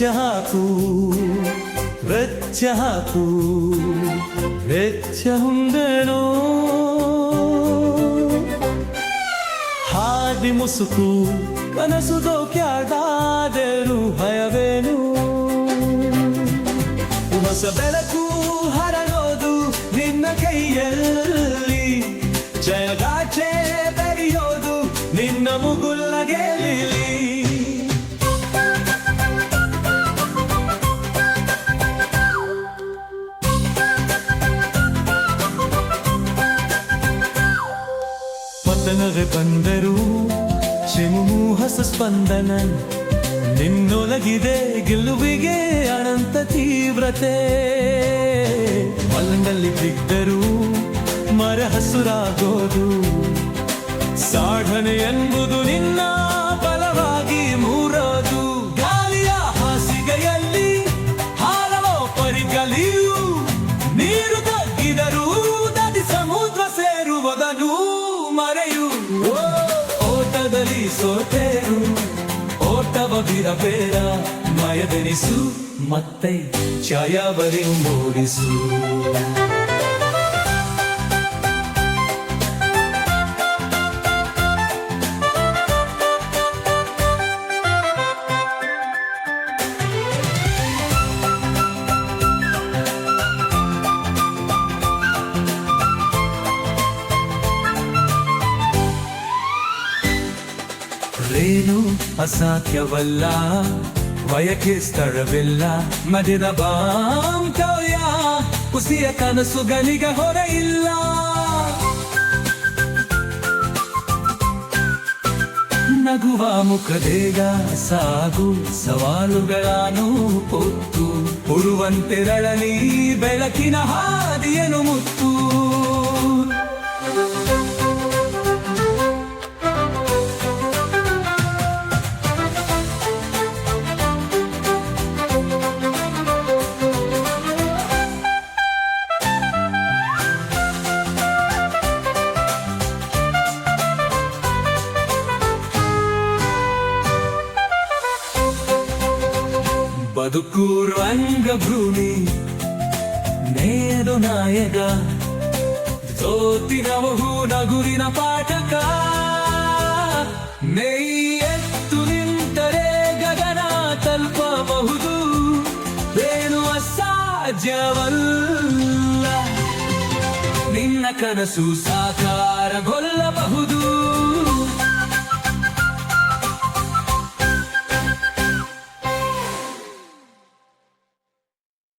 ವೆಚ್ಚ ಹಾಕು ವೆಚ್ಚ ಹಾಕು ವೆಚ್ಚ ಹುಂದೆನೋ ಹಾದಿ ಮುಸುಕು ಕನಸು ದೋಕ್ಯಾಡಾದರು ಭಯವೇನು ಹೊಸ ಬೆಳಕು ಹರಡೋದು ನಿನ್ನ ಕೈಯಲ್ಲಿ ಜಯಗಾಚೆ ಬೆರೆಯೋದು ನಿನ್ನ ಮುಗುಲ್ಲ ಗೆಲಿಲಿ ಬಂದರೂ ಹೊಸ ಸ್ಪಂದನ ನಿನ್ನೊಲಗಿದೆ ಗೆಲುವಿಗೆ ಅನಂತ ತೀವ್ರತೆ. ಮಲ್ಲಂಗಲ್ಲಿ ಬಿದ್ದರೂ ಮರ ಹಸುರಾಗೋದು ಸಾಧನೆ ಎಂಬುದು ನಿನ್ನ ಸೋತೇರು ಓಟವ ಬಿರಬೇಡ ಮಯದೆನಿಸು ಮತ್ತೆ ಛಾಯಾವರಿ ಮೂಡಿಸು. ರೇನು ಅಸಾಧ್ಯವಲ್ಲ? ವಯಕ್ಕೆ ಸ್ಥಳವಿಲ್ಲ. ಮದಿದ ಬಾಂತವ್ಯ, ಕುಸಿಯ ಕನಸುಗಳಿಗ ಹೊರ ಇಲ್ಲ. ನಗುವ ಮುಖದೇಗ ಸಾಗು ಸವಾಲುಗಳನ್ನು ಹೊತ್ತು. ಉರುವಂತೆರಳಲಿ ಬೆಳಕಿನ ಹಾದಿಯನು ಮುತ್ತು. ಬದುಕು ರಂಗಭೂಮಿ, ನೇದು ನಾಯಕ ಸೋತಿನವಹು ನಗುರಿನ ಪಾಠಕ. ಎತ್ತು ನಿಂತರೆ ಗಗನ ತಲುಪಬಹುದು ಏನು ಅಸಾಧ್ಯವಲ್ಲ. ನಿನ್ನ ಕನಸು ಸಾಕಾರಗೊಳ್ಳಬಹುದು